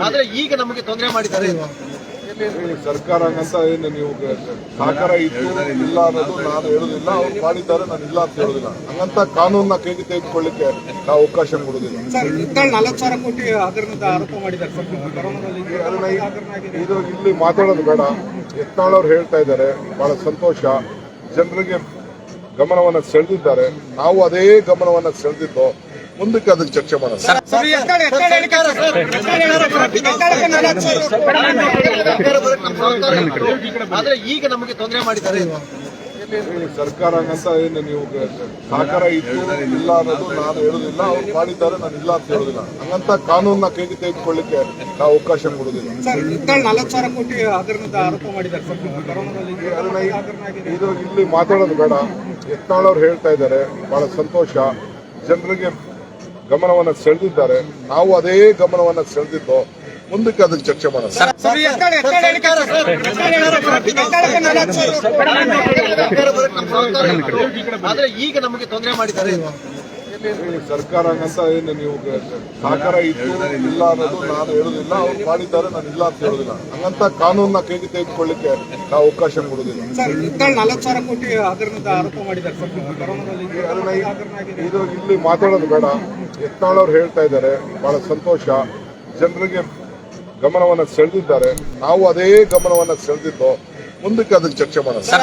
ಆದ್ರೆ ಈಗ ನಮಗೆ ತೊಂದರೆ ಮಾಡಿದ್ದಾರೆ ಸರ್ಕಾರ ಅಂತ ಏನು ನೀವು ಸಹಕಾರ ಇತ್ತು ಇಲ್ಲ ಅನ್ನೋದು ನಾನು ಹೇಳುದಿಲ್ಲ ಅವ್ರು ಮಾಡಿದ್ದಾರೆ ನಾನು ಇಲ್ಲ ಅಂತ ಹೇಳುದಿಲ್ಲ ಹಂಗಂತ ಕಾನೂನನ್ನ ಕೈಗೆ ತೆಗೆದುಕೊಳ್ಳಿಕ್ಕೆ ನಾವು ಅವಕಾಶ ಕೊಡುದಿಲ್ಲ ಇದು ಇಲ್ಲಿ ಮಾತಾಡೋದು ಬೇಡ ಯತ್ನಾಳ್ ಹೇಳ್ತಾ ಇದ್ದಾರೆ ಬಹಳ ಸಂತೋಷ ಜನರಿಗೆ ಗಮನವನ್ನ ಸೆಳೆದಿದ್ದಾರೆ ನಾವು ಅದೇ ಗಮನವನ್ನ ಸೆಳೆದಿದ್ದು ಮುಂದಕ್ಕೆ ಅದಕ್ಕೆ ಚರ್ಚೆ ಮಾಡೋಣ. ಆದ್ರೆ ಈಗ ನಮಗೆ ತೊಂದರೆ ಮಾಡಿದ್ದಾರೆ ಸರ್ಕಾರ ಅಂತ ಏನು ನೀವು ಸಹಕಾರ ಇತ್ತು ಇಲ್ಲ ಅನ್ನೋದು ನಾನು ಹೇಳುದಿಲ್ಲ ಅವ್ರು ಮಾಡಿದ್ದಾರೆ ನಾನು ಇಲ್ಲ ಅಂತ ಹೇಳುದಿಲ್ಲ ಹಂಗಂತ ಕಾನೂನನ್ನ ಕೈಗೆ ತೆಗೆದುಕೊಳ್ಳಿಕ್ಕೆ ನಾವು ಅವಕಾಶ ಕೊಡುದಿಲ್ಲ ಇದು ಇಲ್ಲಿ ಮಾತಾಡೋದು ಬೇಡ ಯತ್ನಾಳ್ ಅವ್ರು ಹೇಳ್ತಾ ಇದ್ದಾರೆ ಬಹಳ ಸಂತೋಷ ಜನರಿಗೆ ಗಮನವನ್ನ ಸೆಳೆದಿದ್ದಾರೆ ನಾವು ಅದೇ ಗಮನವನ್ನ ಸೆಳೆದಿದ್ದು ಮುಂದಕ್ಕೆ ಅದಕ್ಕೆ ಚರ್ಚೆ ಮಾಡೋಣ ಈಗ ನಮಗೆ ತೊಂದರೆ ಮಾಡಿದ್ದಾರೆ ಸರ್ಕಾರ ಅಂತ ಏನು ನೀವು ಸಹಕಾರ ಇತ್ತು ಇಲ್ಲ ಅನ್ನೋದು ನಾನು ಹೇಳುದಿಲ್ಲ ಅವ್ರು ಮಾಡಿದ್ದಾರೆ ನಾನು ಇಲ್ಲ ಅಂತ ಹೇಳುದಿಲ್ಲ. ಹಂಗಂತ ಕಾನೂನನ್ನ ಕೈಗೆ ತೆಗೆದುಕೊಳ್ಳಿಕ್ಕೆ ನಾವು ಅವಕಾಶ ಕೊಡುದಿಲ್ಲ ಇದು ಇಲ್ಲಿ ಮಾತಾಡೋದು ಬೇಡ. ಯತ್ನಾಳ್ ಅವ್ರು ಹೇಳ್ತಾ ಇದ್ದಾರೆ ಬಹಳ ಸಂತೋಷ. ಜನರಿಗೆ ಗಮನವನ್ನ ಸೆಳೆದಿದ್ದಾರೆ. ನಾವು ಅದೇ ಗಮನವನ್ನ ಸೆಳೆದಿದ್ದು ಮುಂದಕ್ಕೆ ಅದಕ್ಕೆ ಚರ್ಚೆ ಮಾಡೋಣ.